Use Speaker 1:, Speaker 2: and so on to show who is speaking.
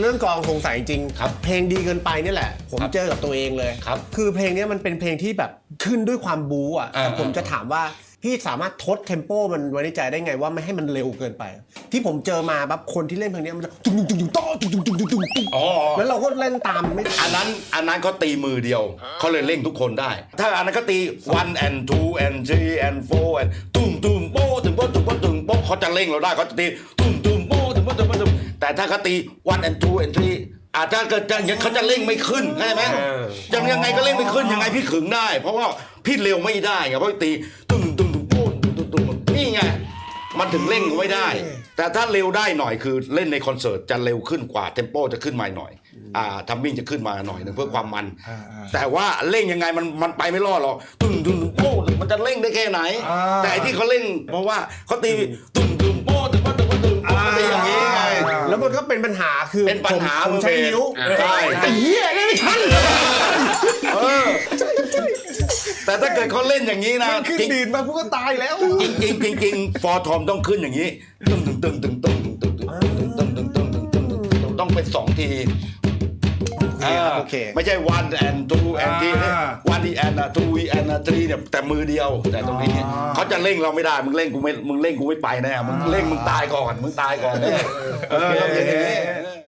Speaker 1: เรื่องกองสงสัยจริง
Speaker 2: ครับ
Speaker 1: เพลงดีเกินไปนี่แหละ ผมเจอกับตัวเองเลย
Speaker 2: ครับ
Speaker 1: คือเพลงนี้มันเป็นเพลงที่แบบขึ้นด้วยความบูอะผมจะถามว่าพี่สามารถทดเทมโปมันไว้ในใจได้ไงว่าไม่ให้มันเร็วเกินไป ที่ผมเจอมาแบบคนที่เล่นเพลงนี้มันจะจุ๊งจุ๊งจุ๊งต้อจุ๊งจุ๊งจุ๊งจุ๊งจุ๊งแล้วเราก็เล่นตามไม่
Speaker 2: อันนั้นอันนั้นเขาตีมือเดียวเขาเลยเล่นทุกคนได้ ถ้าอันนั้นก็ตี one and two and three and four and ตุ้มตุ้มโป้ตุ้มโป้ตุ้มโป้ตุ้มโป้เขาจะเล่นเราได้เขาจะตี แต่ถ้าเขาตี one and two and three อาจจะเกิดจะอย่างเขาจะเร่งไม่ขึ้นเข้าใจไหมยังยังไงก็เร่งไม่ขึ้นยังไงพี่ขึงได้ เพราะว่าพี่เร็วไม่ได้ไงเพราะตีตุ้มตุ้มตุ้มโป้ตุ้มตุ้มตุ้มนี่ไงมันถึงเร่งไว้ได้ แต่ถ้าเร็วได้หน่อยคือเล่นในคอนเสิร์ตจะเร็วขึ้นกว่าเทมโปจะขึ้นมาหน่อยอ่าทัมมิ่งจะขึ้นมาหน่อยหนึงเพื่อความมันแต่ว่าเร่งยังไงมันมันไปไม่รอดหรอกตุ้มตุ้มตุ้มโป้มันจะเร่งได้แค่ไหน
Speaker 3: อ่า
Speaker 2: แต่ไอ้ที่เขาเร่งเพราะว่าเขาตีตุ้มตุ้ม
Speaker 1: เป็นปัญหาคือ
Speaker 2: เป็นปัญหา
Speaker 1: ผมผมใช้นิ้ว
Speaker 2: ใช่
Speaker 1: ไอ้เหี้ยเล่นไม่ทัน
Speaker 2: เออแต่ถ้าเกิดเขาเล่นอย่างนี้นะ
Speaker 3: มันขึ้น
Speaker 2: จริง
Speaker 3: ดีดมาพวกก็ตายแล้ว
Speaker 2: จริงจริงจริงจริงฟอร์ทอมต้องขึ้นอย่างนี้ตึ้งตึ้งตึ้งตึ้งตึ้งตึ้งตึ้งตึ้งตึ้งตึ้งตึ้งตึ้งตึ้งตึ้งต้องเป็นสองที
Speaker 1: โอเค
Speaker 2: ไม่ใช่ one and two and three
Speaker 3: อ่า
Speaker 2: one and two and three เนี่ยแต่มือเดียวแต่ตรงนี้เนี่ยเขาจะเร่งเราไม่ได้มึงเร่งกูไม่มึงเร่งกูไม่ไปแน่มึงเร่งมึงตายก่อนมึงตายก่อนแน่เออต้องอย่างนี้